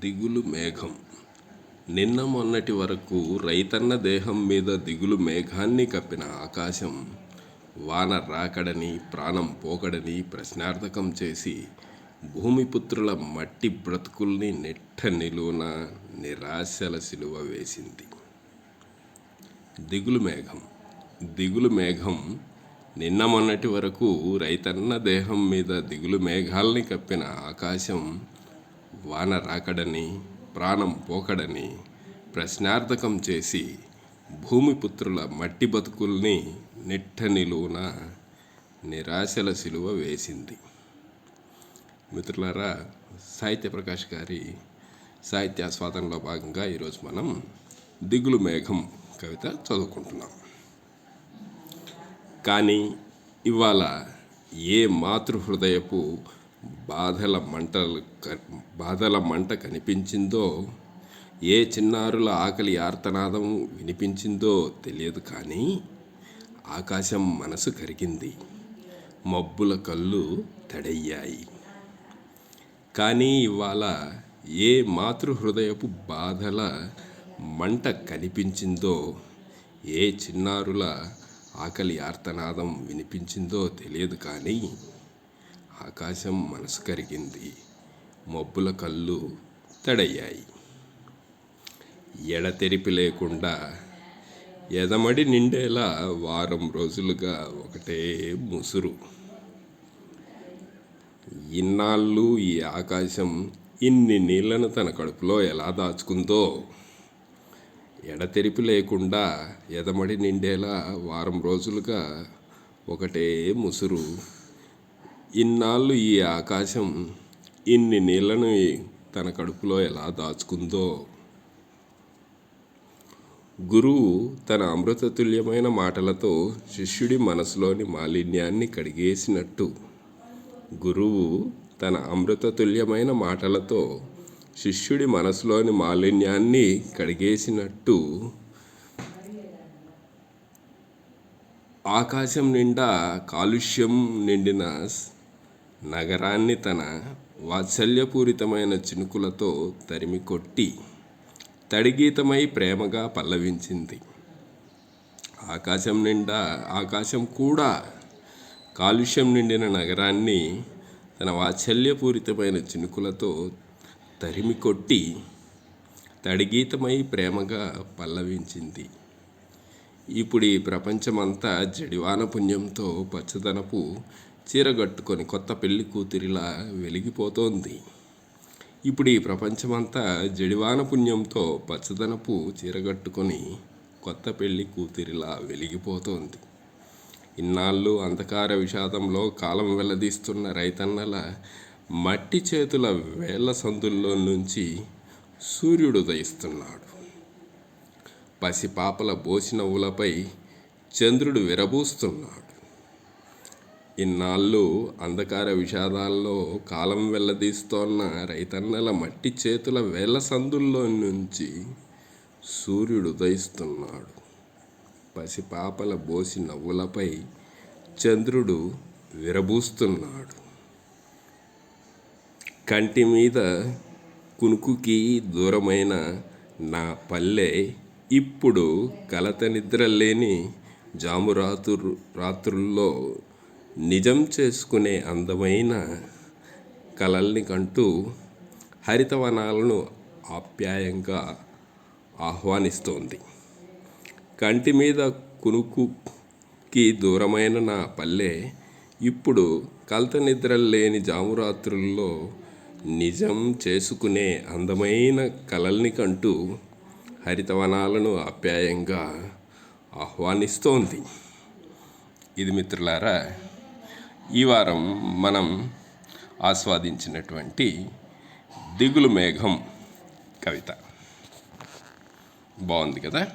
దిగులు మేఘం. నిన్న మొన్నటి వరకు రైతన్న దేహం మీద దిగులు మేఘాన్ని కప్పిన ఆకాశం వాన రాకడని ప్రాణం పోకడని ప్రశ్నార్థకం చేసి భూమిపుత్రుల మట్టి బ్రతుకుల్ని నెట్ట నిలువున నిరాశల సిలువ వేసింది. దిగులు మేఘం. దిగులు మేఘం. నిన్న మొన్నటి వరకు రైతన్న దేహం మీద దిగులు మేఘాల్ని కప్పిన ఆకాశం వాన రాకడని ప్రాణం పోకడని ప్రశ్నార్థకం చేసి భూమిపుత్రుల మట్టి బతుకుల్ని నిట్ట నిలువున నిరాశల సిలువ వేసింది. మిత్రులారా సాహిత్య ప్రకాష్ గారి సాహిత్యాస్వాదనంలో భాగంగా ఈరోజు మనం దిగులు మేఘం కవిత చదువుకుంటున్నాం. కానీ ఇవాళ ఏ మాతృహృదయపు బాధల మంటలు బాధల మంట కనిపించిందో ఏ చిన్నారుల ఆకలి ఆర్తనాదం వినిపించిందో తెలియదు కానీ ఆకాశం మనసు కరిగింది. మబ్బుల కళ్ళు తడయ్యాయి. కానీ ఇవాళ ఏ మాతృహృదయపు బాధల మంట కనిపించిందో ఏ చిన్నారుల ఆకలి ఆర్తనాదం వినిపించిందో తెలియదు కానీ ఆకాశం మనసు కరిగింది. మబ్బుల కళ్ళు తడయ్యాయి. ఎడతెరిపి లేకుండా ఎదమడి నిండేలా వారం రోజులుగా ఒకటే ముసురు. ఇన్నాళ్ళు ఈ ఆకాశం ఇన్ని నీళ్ళను తన కడుపులో ఎలా దాచుకుందో. ఎడతెరిపి లేకుండా ఎదమడి నిండేలా వారం రోజులుగా ఒకటే ముసురు. ఇన్నాళ్ళు ఈ ఆకాశం ఇన్ని నీళ్ళను తన కడుపులో ఎలా దాచుకుందో. గురువు తన అమృతతుల్యమైన మాటలతో శిష్యుడి మనసులోని మాలిన్యాన్ని కడిగేసినట్టు. గురువు తన అమృతతుల్యమైన మాటలతో శిష్యుడి మనసులోని మాలిన్యాన్ని కడిగేసినట్టు. ఆకాశం నిండా కాలుష్యం నిండిన నగరాన్ని తన వాత్సల్యపూరితమైన చినుకులతో తరిమి కొట్టి తడిగీతమై ప్రేమగా పల్లవించింది. ఆకాశం నిండా ఆకాశం కూడా కాలుష్యం నిండిన నగరాన్ని తన వాత్సల్యపూరితమైన చినుకులతో తరిమి కొట్టి తడిగీతమై ప్రేమగా పల్లవించింది. ఇప్పుడు ఈ ప్రపంచమంతా జడివాన పుణ్యంతో పచ్చదనపు చీరగట్టుకొని కొత్త పెళ్ళి కూతురిలా వెలిగిపోతోంది. ఇప్పుడు ఈ ప్రపంచమంతా జడివాన పుణ్యంతో పచ్చదనపు చీరగట్టుకొని కొత్త పెళ్ళి కూతురిలా వెలిగిపోతోంది. ఇన్నాళ్ళు అంధకార విషాదంలో కాలం వెల్లదీస్తున్న రైతన్నల మట్టి చేతుల వేళ్ళ సందుల్లో నుంచి సూర్యుడు ఉదయిస్తున్నాడు. పసిపాపల బోసినవ్వులపై చంద్రుడు విరబూస్తున్నాడు. ఇన్నాళ్ళు అంధకార విషాదాల్లో కాలం వెళ్ళదీస్తోన్న రైతన్నల మట్టి చేతుల వేల సందుల్లో నుంచి సూర్యుడు ఉదయిస్తున్నాడు. పసిపాపల బోసి నవ్వులపై చంద్రుడు విరబూస్తున్నాడు. కంటి మీద కునుకుకి దూరమైన నా పల్లె ఇప్పుడు కలత నిద్ర లేని జాము రాత్రు రాత్రుల్లో నిజం చేసుకునే అందమైన కలల్ని కంటూ హరితవనాలను ఆప్యాయంగా ఆహ్వానిస్తోంది. కంటి మీద కునుకుకి దూరమైన నా పల్లె ఇప్పుడు కలత నిద్ర లేని జామురాత్రుల్లో నిజం చేసుకునే అందమైన కలల్ని కంటూ హరితవనాలను ఆప్యాయంగా ఆహ్వానిస్తోంది. ఇది మిత్రులారా ఈ వారం మనం ఆస్వాదించినటువంటి దిగులు మేఘం కవిత. బాగుంది కదా?